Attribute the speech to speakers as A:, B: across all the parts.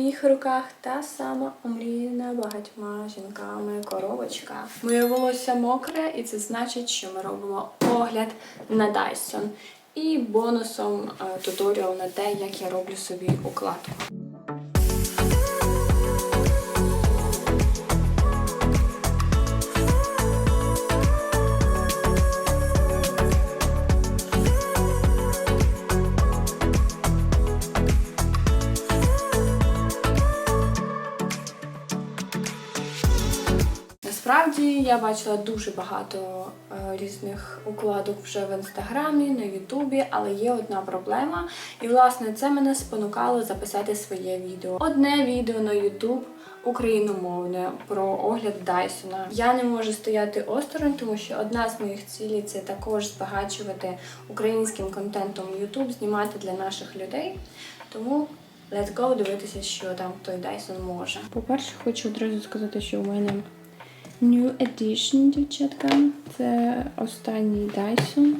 A: моїх руках та сама омріяна багатьма жінками коробочка. Моє волосся мокре, і це значить, що ми робимо огляд на Dyson. І бонусом е, туторіал на те, як я роблю собі укладку. Насправді я бачила дуже багато е, різних укладок вже в інстаграмі, на Ютубі, але є одна проблема. І власне це мене спонукало записати своє відео. Одне відео на Ютуб україномовне про огляд Дайсона. Я не можу стояти осторонь, тому що одна з моїх цілей це також збагачувати українським контентом Ютуб, знімати для наших людей. Тому let's go дивитися, що там той Дайсон може. По-перше, хочу одразу сказати, що у мене New Edition, дівчатка. Це останній Dyson,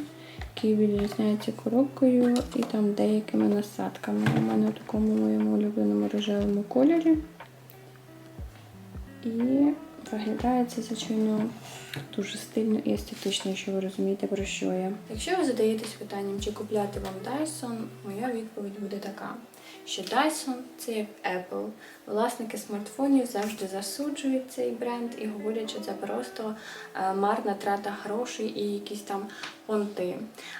A: який відрізняється коробкою і там деякими насадками. У мене в такому моєму улюбленому рожевому кольорі. І виглядає це, звичайно, дуже стильно і естетично, якщо ви розумієте, про що я. Якщо ви задаєтесь питанням, чи купляти вам Dyson, моя відповідь буде така, що Dyson це як Apple. Власники смартфонів завжди засуджують цей бренд і говорять, що це просто е, марна трата грошей і якісь там понти.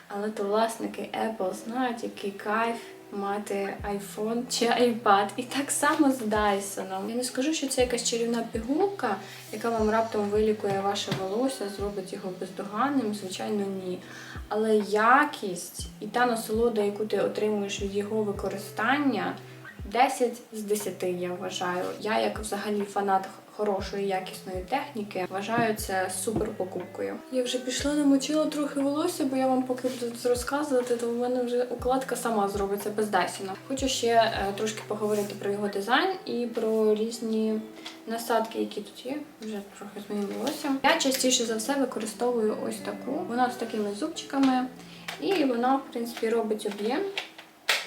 A: Але то власники Apple знають, який кайф мати iPhone чи iPad. І так само з Dyson. Я не скажу, що це якась чарівна пігулка, яка вам раптом вилікує ваше волосся, зробить його бездоганним. Звичайно, ні. Але якість і та насолода, яку ти отримуєш від його використання, 10 з 10 я вважаю. Я, як взагалі фанат хорошої якісної техніки, вважаю це супер покупкою. Я вже пішла намочила трохи волосся, бо я вам поки буду тут розказувати, то в мене вже укладка сама зробиться без Хочу ще е, трошки поговорити про його дизайн і про різні насадки, які тут є. Вже трохи з моїм волоссям. Я частіше за все використовую ось таку. Вона з такими зубчиками, і вона, в принципі, робить об'єм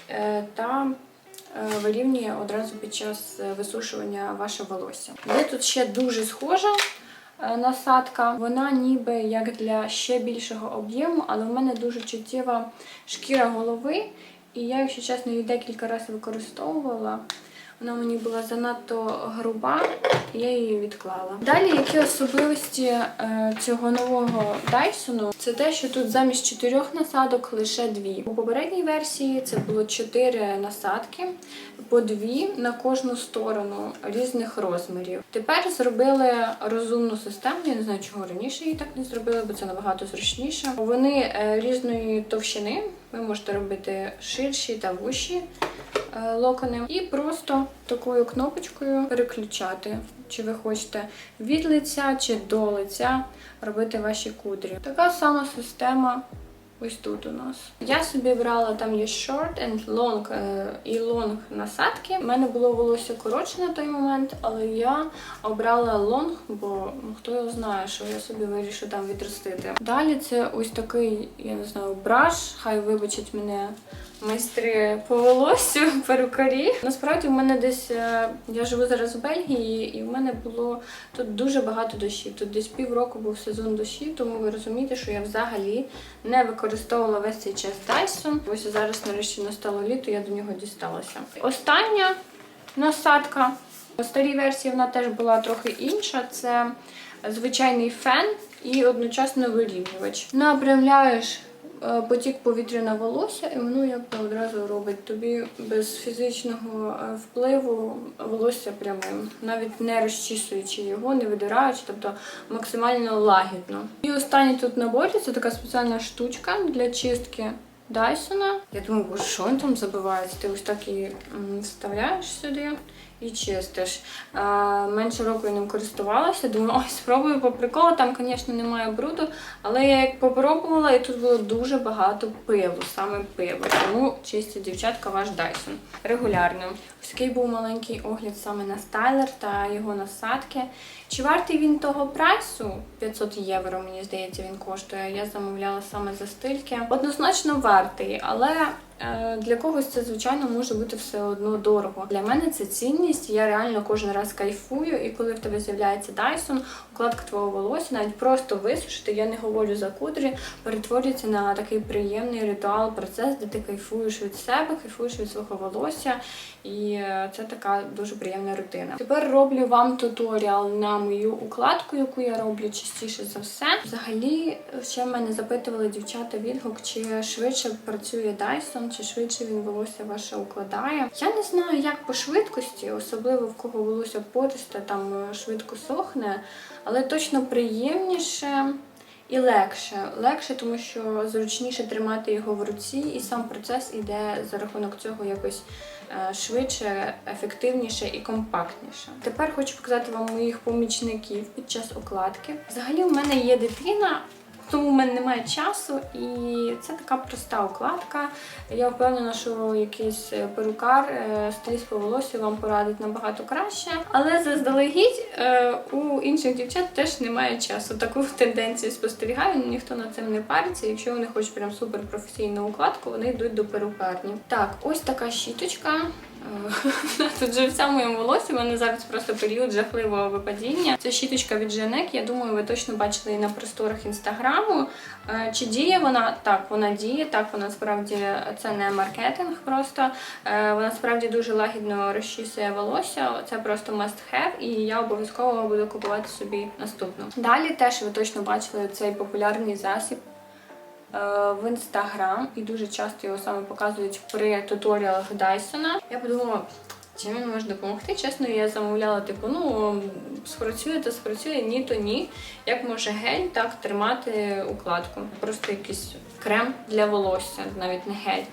A: е, та вирівнює одразу під час е, висушування ваше волосся. Є тут ще дуже схожа е, насадка. Вона ніби як для ще більшого об'єму, але в мене дуже чуттєва шкіра голови. І я, якщо чесно, її декілька разів використовувала. Вона мені була занадто груба, я її відклала. Далі, які особливості е, цього нового Дайсону, це те, що тут замість чотирьох насадок лише дві. У попередній версії це було чотири насадки, по дві на кожну сторону різних розмірів. Тепер зробили розумну систему. Я не знаю, чого раніше її так не зробили, бо це набагато зручніше. Вони е, різної товщини. Ви можете робити ширші та вущі локони. І просто такою кнопочкою переключати, чи ви хочете від лиця чи до лиця робити ваші кудрі. Така сама система. Ось тут у нас. Я собі брала там є short and long е, і long насадки. У мене було волосся коротше на той момент, але я обрала long, бо хто його знає, що я собі вирішу там відростити. Далі це ось такий, я не знаю, браш. Хай вибачать мене майстри по волоссю, перукарі. Насправді, в мене десь е, я живу зараз в Бельгії, і в мене було тут дуже багато дощів. Тут десь півроку був сезон дощів, тому ви розумієте, що я взагалі не використовувала весь цей час Dyson. Ось зараз нарешті настало літо, я до нього дісталася. Остання насадка. У старій версії вона теж була трохи інша. Це звичайний фен і одночасно вирівнювач. Напрямляєш потік повітря на волосся, і воно якби одразу робить тобі без фізичного е, впливу волосся прямим, навіть не розчісуючи його, не видираючи, тобто максимально лагідно. І останній тут наборі це така спеціальна штучка для чистки. Дайсона. Я думаю, що він там забивається? Ти ось так і вставляєш сюди і чистиш. Менше року я ним користувалася. Думаю, ой, спробую по приколу. Там, звісно, немає бруду, але я як попробувала, і тут було дуже багато пилу, саме пилу. Тому чисті дівчатка ваш Dyson. Регулярно. Ось такий був маленький огляд саме на стайлер та його насадки. Чи вартий він того прайсу? 500 євро, мені здається, він коштує. Я замовляла саме за стильки. Однозначно вартий, але Е, Для когось це, звичайно, може бути все одно дорого. Для мене це цінність. Я реально кожен раз кайфую, і коли в тебе з'являється Dyson, укладка твого волосся, навіть просто висушити, я не говорю за кудрі, перетворюється на такий приємний ритуал, процес, де ти кайфуєш від себе, кайфуєш від свого волосся. І е, це така дуже приємна рутина. Тепер роблю вам туторіал на мою укладку, яку я роблю частіше за все. Взагалі, ще в мене запитували дівчата відгук, чи швидше працює Dyson, чи швидше він волосся ваше укладає. Я не знаю, як по швидкості, особливо в кого волосся пористе, там е, швидко сохне, але точно приємніше. І легше. Легше, тому що зручніше тримати його в руці, і сам процес іде за рахунок цього якось е, швидше, ефективніше і компактніше. Тепер хочу показати вам моїх помічників під час укладки. Взагалі, у мене є дитина. Тому в мене немає часу, і це така проста укладка. Я впевнена, що якийсь е, перукар, е, стиліст по волосю вам порадить набагато краще. Але заздалегідь е, у інших дівчат теж немає часу. Таку тенденцію спостерігаю, ніхто над цим не париться. Якщо вони хочуть прям суперпрофесійну укладку, вони йдуть до перукарні. Так, ось така щіточка. Е, Тут живця в моєму волосі, у мене зараз просто період жахливого випадіння. Це щіточка від Женек. Я думаю, ви точно бачили її на просторах інстаграму. Е, Чи діє вона? Так, вона діє. Так, вона справді це не маркетинг просто. Е, Вона справді дуже лагідно розчісує волосся. Це просто must have, і я обов'язково буду купувати собі наступну. Далі теж ви точно бачили цей популярний засіб в інстаграм і дуже часто його саме показують при туторіалах Дайсона. Я подумала, чим він може допомогти. Чесно, я замовляла, типу, ну спрацює, то спрацює, ні, то ні. Як може гель так тримати укладку? Просто якийсь крем для волосся, навіть не гель.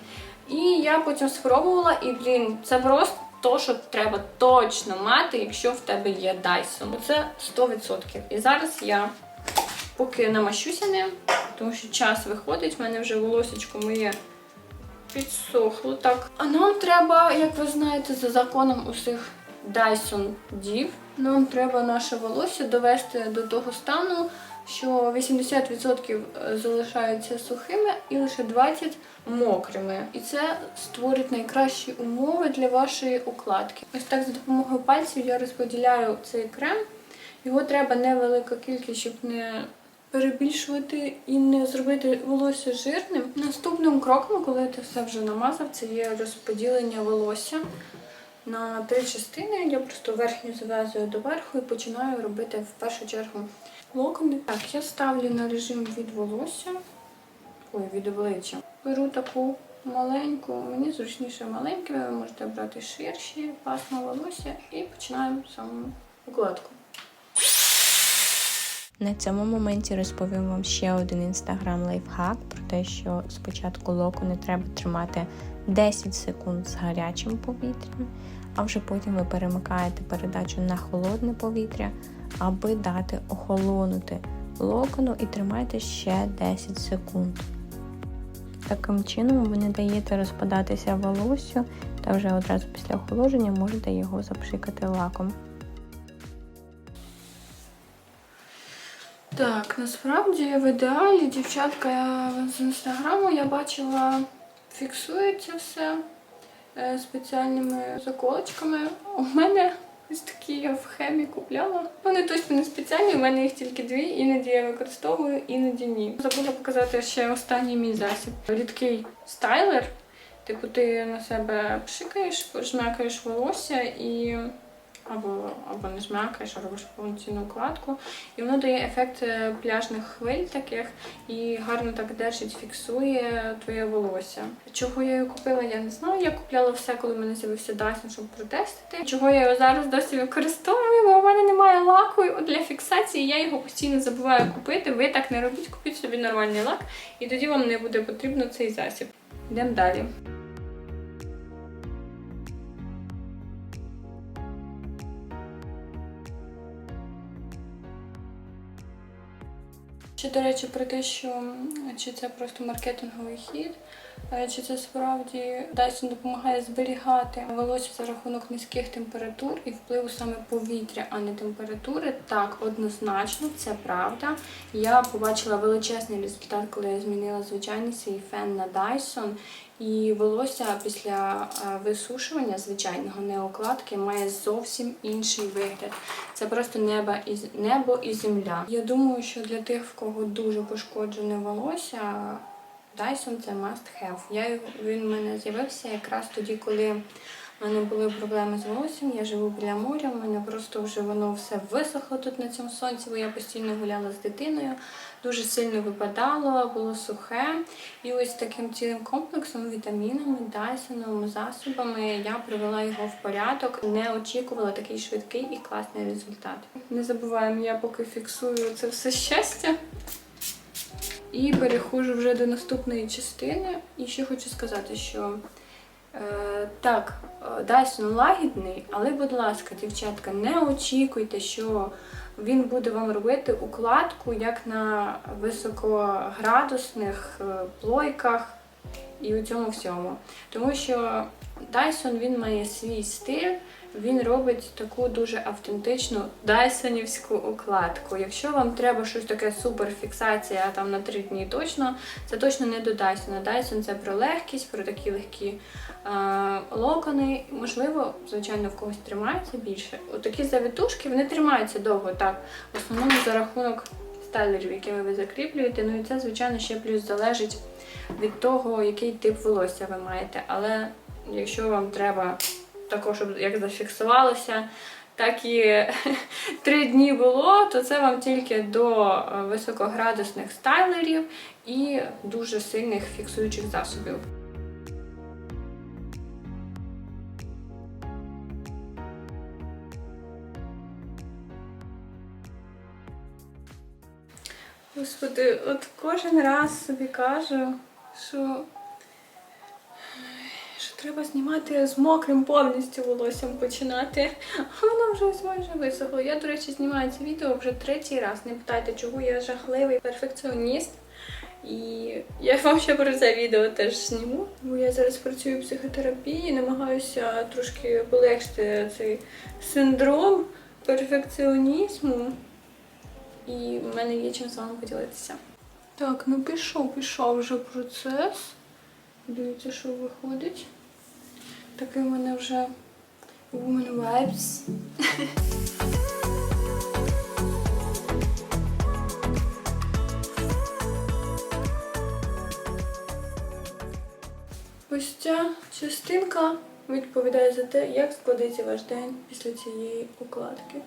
A: І я потім спробувала, і блін, це просто. То, що треба точно мати, якщо в тебе є Dyson. Це 100%. І зараз я поки намащуся ним, тому що час виходить, в мене вже волосечко моє підсохло так. А нам треба, як ви знаєте, за законом усіх Dyson Div, нам треба наше волосся довести до того стану, що 80% залишаються сухими і лише 20% мокрими. І це створить найкращі умови для вашої укладки. Ось так за допомогою пальців я розподіляю цей крем. Його треба невелика кількість, щоб не перебільшувати і не зробити волосся жирним. Наступним кроком, коли ти все вже намазав, це є розподілення волосся на три частини. Я просто верхню зав'язую до верху і починаю робити в першу чергу локони. Так, я ставлю на режим від волосся. Ой, від обличчя. Беру таку маленьку, мені зручніше маленькими, ви можете брати ширші, пасма волосся і починаємо саму укладку.
B: На цьому моменті розповім вам ще один інстаграм лайфхак про те, що спочатку локони треба тримати 10 секунд з гарячим повітрям, а вже потім ви перемикаєте передачу на холодне повітря, аби дати охолонути локону і тримайте ще 10 секунд. Таким чином ви не даєте розпадатися волоссю та вже одразу після охолодження можете його запшикати лаком.
A: Так, насправді в ідеалі дівчатка з інстаграму я бачила, фіксується все е, спеціальними заколочками. У мене ось такі я в хемі купляла. Вони точно не спеціальні, у мене їх тільки дві, іноді я використовую, іноді ні. Забула показати ще останній мій засіб. Рідкий стайлер. Типу ти на себе пшикаєш, жмякаєш волосся і або, або не жмякаєш, а робиш повноцінну укладку. І воно дає ефект е, пляжних хвиль таких і гарно так держить, фіксує твоє волосся. Чого я його купила, я не знаю. Я купляла все, коли в мене з'явився Dyson, щоб протестити. Чого я його зараз досі використовую, бо у мене немає лаку для фіксації, я його постійно забуваю купити. Ви так не робіть, купіть собі нормальний лак, і тоді вам не буде потрібно цей засіб. Йдемо далі. Ще, до речі, про те, що чи це просто маркетинговий хід, чи це справді Dyson допомагає зберігати волосся за рахунок низьких температур і впливу саме повітря, а не температури. Так, однозначно, це правда. Я побачила величезний результат, коли я змінила звичайний свій фен на Dyson. І волосся після е, висушування звичайного не укладки має зовсім інший вигляд. Це просто небо і, небо і земля. Я думаю, що для тих, в кого дуже пошкоджене волосся, Dyson це must have. Я, він в мене з'явився якраз тоді, коли в мене були проблеми з волоссям. Я живу біля моря, в мене просто вже воно все висохло тут на цьому сонці, бо я постійно гуляла з дитиною. Дуже сильно випадало, було сухе. І ось таким цілим комплексом, вітамінами, Дайсоном, засобами я привела його в порядок. Не очікувала такий швидкий і класний результат. Не забуваємо, я поки фіксую це все щастя. І переходжу вже до наступної частини. І ще хочу сказати, що е, так, е, Dyson лагідний, але, будь ласка, дівчатка, не очікуйте, що він буде вам робити укладку як на високоградусних е, плойках і у цьому всьому. Тому що Dyson він має свій стиль, він робить таку дуже автентичну дайсонівську укладку. Якщо вам треба щось таке суперфіксація там на три дні точно, це точно не до Dyson. Dyson це про легкість, про такі легкі е, локони. Можливо, звичайно, в когось тримається більше. Отакі завитушки вони тримаються довго, так. В основному за рахунок стайлерів, якими ви закріплюєте. Ну і це, звичайно, ще плюс залежить від того, який тип волосся ви маєте. Але якщо вам треба також, щоб як зафіксувалося, так і три дні було, то це вам тільки до е, високоградусних стайлерів і дуже сильних фіксуючих засобів. Господи, от кожен раз собі кажу, що, що треба знімати з мокрим повністю волоссям починати. А воно вже ось майже висохло. Я, до речі, знімаю це відео вже третій раз. Не питайте, чого я жахливий перфекціоніст. І я вам ще про це відео теж зніму, бо я зараз працюю в психотерапії, намагаюся трошки полегшити цей синдром перфекціонізму. І в мене є чим з вами поділитися. Так, ну пішов, пішов вже процес. Дивіться, що виходить. Такий в мене вже woman vibes. Ось ця частинка відповідає за те, як складеться ваш день після цієї укладки.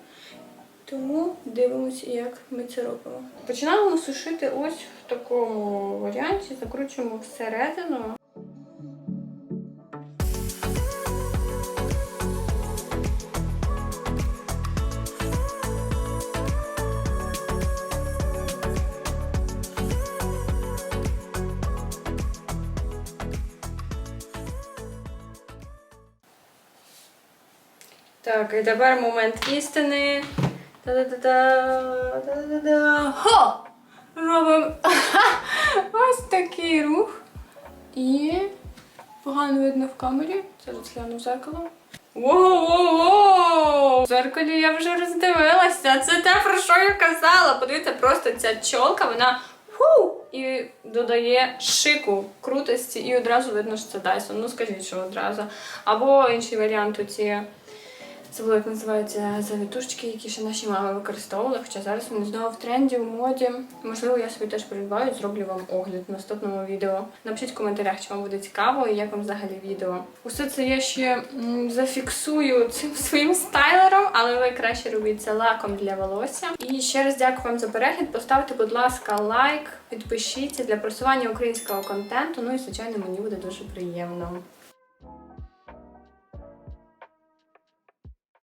A: Тому дивимося, як ми це робимо. Починаємо сушити ось в такому варіанті, закручуємо всередину. Так, і тепер момент істини. Та-да-да-да, та-да-да-да. Хо! Робимо ось такий рух. І погано видно в камері. Зараз гляну зеркало. Воу-воу-воу! В зеркалі я вже роздивилася. Це те, про що я казала. Подивіться, просто ця чолка, вона фу, і додає шику, крутості, і одразу видно, що це Dyson. Ну скажіть, що одразу. Або інший варіант оці. Це було як називаються завітушечки, які ще наші мами використовували, хоча зараз вони знову в тренді, у моді. Можливо, я собі теж придбаю, зроблю вам огляд в наступному відео. Напишіть в коментарях, чи вам буде цікаво і як вам взагалі відео. Усе це я ще зафіксую цим своїм стайлером, але ви краще робіть це лаком для волосся. І ще раз дякую вам за перегляд. Поставте, будь ласка, лайк, підпишіться для просування українського контенту. Ну і звичайно, мені буде дуже приємно.